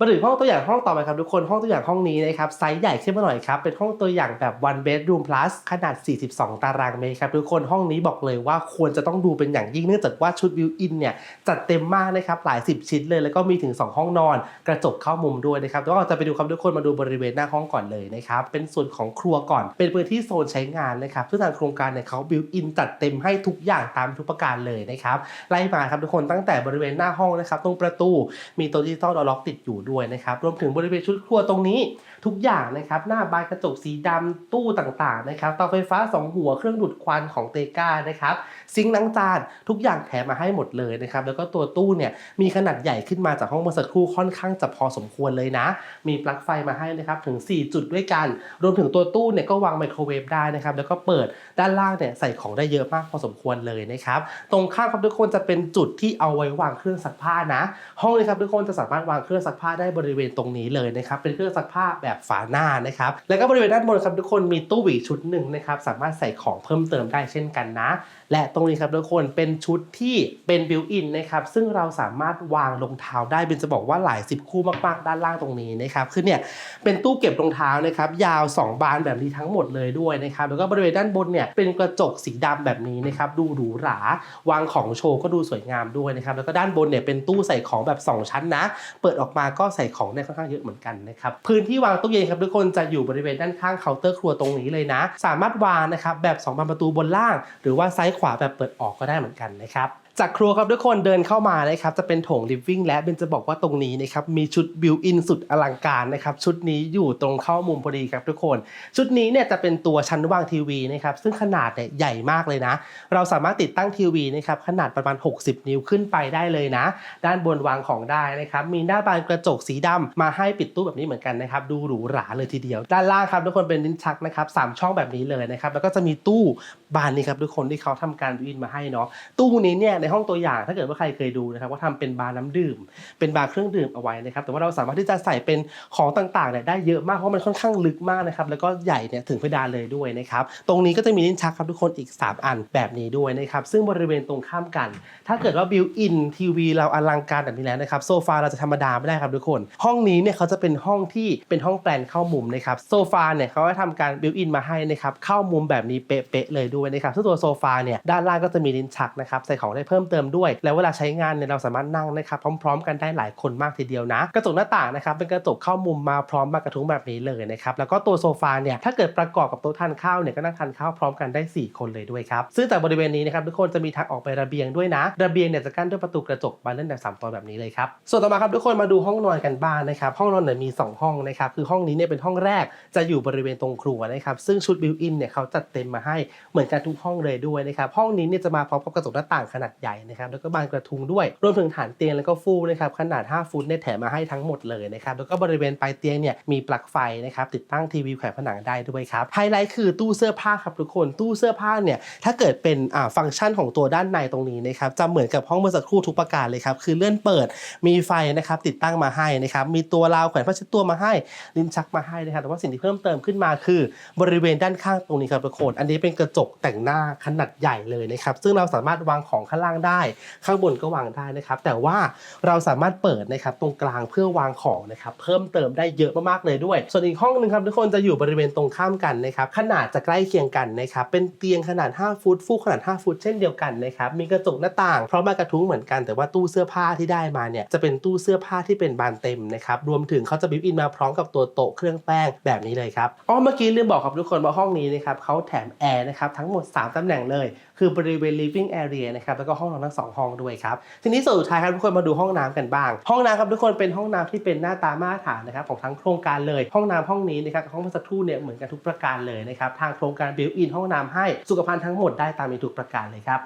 มาถึงห้องตัวอย่างห้องต่อไปครับทุกคนห้องตัวอย่างห้องนี้นะครับไซส์ใหญ่ขึ้นมาหน่อยครับเป็นห้องตัวอย่างแบบ one bedroom plus ขนาด 42 ตารางเมตรครับทุกคนห้องนี้บอกเลยว่าควรจะต้องดูเป็นอย่างยิ่งเนื่องจากว่าชุดวิวอินเนี่ยจัดเต็มมากนะครับหลาย 10 ชิ้นเลยแล้วก็มีถึง 2 ห้องนอน กระจกเข้ามุมด้วยนะครับแล้วก็จะไปดูครับทุกคนมาดูบริเวณหน้าห้องก่อนเลยนะครับเป็นส่วนของครัวก่อน เป็นพื้นที่โซนใช้งานนะครับซึ่งทางโครงการเนี่ยเขาบิวอินจัดเต็มให้ทุกอย่างตามทุกประการเลยนะครับไล่มาครับทุกคนตั้งแต่บริเวณหน้าห้องนะครับตรงประตูมีตัวดิจิตอลดอล็อกติดอยู่ด้วยนะครับรวมถึงบริเวณชุดครัวตรงนี้ ทุกอย่างนะครับหน้าบานกระจกสีดำตู้ต่างๆนะครับเตาไฟฟ้า 2 หัวเครื่องดูดควันของเตก้านะครับซิงค์ล้างจานทุกอย่างแถมมาให้หมดเลยนะครับแล้วก็ตัวตู้เนี่ยมีขนาดใหญ่ขึ้นมาจากห้องเมื่อสักครู่ค่อนข้างจะพอสมควรเลยนะ มีปลั๊กไฟมาให้นะครับถึง 4 จุดด้วยกัน รวมถึงตัวตู้เนี่ยก็วางไมโครเวฟได้นะครับแล้วก็เปิดด้านล่างเนี่ยใส่ของได้เยอะมากพอสมควรเลยนะครับตรงข้ามครับทุกคนจะเป็นจุดที่เอาไว้วางเครื่องซักผ้านะ ห้องนี้ครับทุกคนจะสามารถวางเครื่องซักผ้าได้บริเวณตรงนี้เลยนะครับ เป็นเครื่องซักผ้าแบบฝาหน้านะครับ แล้วก็บริเวณด้านบนครับทุกคนมีตู้หวีชุดหนึ่งนะครับ สามารถใส่ของเพิ่มเติมได้เช่นกันนะ และตรงนี้ครับทุกคนเป็นชุดที่เป็นบิวอินนะครับ ซึ่งเราสามารถวางรองเท้าได้เป็นจะบอกว่าหลายสิบคู่มากๆ ด้านล่างตรงนี้นะครับ คือเนี่ยเป็นตู้เก็บรองเท้านะครับยาว 2 บานแบบนี้ทั้งหมดเลยด้วยนะครับ แล้วก็บริเวณด้านบนเนี่ยเป็นกระจกสีดำแบบนี้นะครับดูหรูหราวางของโชว์ก็ดูสวยงามด้วยนะครับแล้วก็ด้านบนเนี่ยเป็นตู้ใส่ของแบบ 2 ชั้นนะ เปิดออกมาก็ใส่ของได้ค่อนข้างเยอะเหมือนกันนะครับพื้นที่วางตู้เย็นครับทุกคนจะอยู่บริเวณด้านข้างเคาน์เตอร์ครัวตรงนี้เลยนะ สามารถวางนะครับแบบ2บานประตูบนล่าง หรือว่าซ้ายขวาแบบเปิดออกก็ได้เหมือนกันนะครับ จากครัวครับทุกคนเดินเข้ามานะครับจะเป็นโถง living และเบนจะบอกว่าตรงนี้นะครับมีชุดบิวอินสุดอลังการนะครับชุดนี้อยู่ตรงเข้ามุมพอดีครับทุกคน ชุดนี้เนี่ยจะเป็นตัวชั้นวางทีวีนะครับซึ่งขนาดเนี่ยใหญ่มากเลยนะ เราสามารถติดตั้งทีวีนะครับขนาดประมาณ 60 นิ้วขึ้นไปได้เลยนะ ด้านบนวางของได้นะครับมีหน้าบานกระจกสีดำมาให้ปิดตู้แบบนี้เหมือนกันนะครับดูหรูหราเลยทีเดียว ด้านล่างครับทุกคนเป็นลิ้นชักนะครับสามช่องแบบนี้เลยนะครับแล้วก็จะมีตู้บานนี้ครับทุกคนที่เขาทำการวินมาให้เนาะตู้นี้เนี่ยห้องตัวอย่าง ถ้าเกิดว่าใครเคยดูนะครับว่าทำเป็นบาร์น้ำดื่ม เป็นบาร์เครื่องดื่มเอาไว้นะครับ แต่ว่าเราสามารถที่จะใส่เป็นของต่างๆเนี่ยได้เยอะมากเพราะมันค่อนข้างลึกมากนะครับ แล้วก็ใหญ่เนี่ยถึงเพดานเลยด้วยนะครับ ตรงนี้ก็จะมีลิ้นชักครับทุกคนอีก 3 อันแบบนี้ด้วยนะครับ ซึ่งบริเวณตรงข้ามกัน ถ้าเกิดว่าบิวอินทีวีเราอลังการแบบนี้แล้วนะครับ โซฟาเราจะธรรมดาไม่ได้ครับทุกคน ห้องนี้เนี่ยเขาจะเป็นห้องที่เป็นห้องแปลนเข้ามุมนะครับ โซฟาเนี่ยเขาจะทำการบิวอินมาให้นะครับ เข้ามุมแบบนี้เป๊ะๆเลยด้วยนะครับซึ่งตัวโซฟาเนี่ยด้านล่างก็จะมีลิ้นชักนะครับใส่ของได้เพิ่มเติมด้วย แล้วเวลาใช้งานเนี่ยเราสามารถนั่งนะครับพร้อม ๆ กันได้หลายคนมากทีเดียวนะ กระจกหน้าต่างนะครับเป็นกระจกเข้ามุมมาพร้อมมากระทุ้งแบบนี้เลยนะครับแล้วก็ตัวโซฟาเนี่ยถ้าเกิดประกอบกับโต๊ะทานข้าวเนี่ยก็นั่งทานข้าวพร้อมกันได้ 4 คนเลยด้วยครับซึ่งแต่บริเวณนี้นะครับทุกคนจะมีทางออกไประเบียงด้วยนะ ระเบียงเนี่ยจะกั้นด้วยประตูกระจกบานเลื่อนแบบสามตอนแบบนี้เลยครับส่วนต่อมาครับทุกคนมาดูห้องนอนกันบ้างนะครับห้องนอนเนี่ยมี 2 ห้องนะครับคือห้องนี้เนี่ยเป็นห้องแรกจะอยู่บริเวณตรงครัวนะครับซึ่งชุดบิวอินเนี่ยเขาจัดเต็มมาให้เหมือนกันทุกห้องเลยด้วยนะครับห้องนี้เนี่ยจะมาพร้อมกับกระจกหน้าต่างขนาดใหญ่นะครับแล้วก็บานกระทุงด้วยรวมถึงฐานเตียงแล้วก็ฟูกนะครับขนาด 5 ฟุตเนี่ยแถมมาให้ทั้งหมดเลยนะครับแล้วก็บริเวณปลายเตียงเนี่ยมีปลั๊กไฟนะครับติดตั้งทีวีแขวนผนังได้ด้วยครับไฮไลท์คือตู้เสื้อผ้าครับทุกคนตู้เสื้อผ้าเนี่ยถ้าเกิดเป็นอ่าฟังก์ชันของตัวด้านในตรงนี้นะครับจะเหมือนกับห้องเมื่อสักครู่ทุกประการเลยครับคือเลื่อนเปิดมีไฟนะครับติดตั้งมาให้นะครับมีตัวราวแขวนผ้าเช็ดตัวมาให้ลิ้นชักมาให้นะครับแต่ว่าสิ่งที่เพิ่มเติมขึ้นมาคือบริเวณด้านข้างตรงนี้ครับทุกคนอันนี้เป็นกระจกแต่งหน้าขนาดใหญ่เลยนะครับซึ่งเราสามารถวางของข้างล่างได้ ข้างบนก็วางได้นะครับ แต่ว่าเราสามารถเปิดนะครับตรงกลางเพื่อวางของนะครับเพิ่มเติมได้เยอะมากๆเลยด้วย ส่วนอีกห้องหนึ่งครับทุกคนจะอยู่บริเวณตรงข้ามกันนะครับขนาดจะใกล้เคียงกันนะครับเป็นเตียงขนาด 5 ฟุตฟูกขนาด 5 ฟุตเช่นเดียวกันนะครับมีกระจกหน้าต่างพร้อมมากระทุ้งเหมือนกันแต่ว่าตู้เสื้อผ้าที่ได้มาเนี่ยจะเป็นตู้เสื้อผ้าที่เป็นบานเต็มนะครับรวมถึงเขาจะบิวอินมาพร้อมกับตัวโต๊ะเครื่องแป้งแบบนี้เลยครับอ๋อเมื่อกี้ลืมบอกครับทุกคนว่าห้องนี้นะครับเขาแถมแอร์นะครับทั้งหมด 3ตำแหน่งเลย คือบริเวณ living area นะครับแล้วก็ห้องน้ำทั้งสองห้องด้วยครับทีนี้ส่วนสุดท้ายครับทุกคนมาดูห้องน้ำกันบ้าง ห้องน้ำครับทุกคนเป็นห้องน้ำที่เป็นหน้าตามาตรฐานนะครับของทั้งโครงการเลยห้องน้ำห้องนี้นะครับห้องเมื่อสักครู่เนี่ยเหมือนกันทุกประการเลยนะครับทางโครงการบิวอินห้องน้ำให้สุขภัณฑ์ทั้งหมดได้ตามมีทุกประการเลยครับ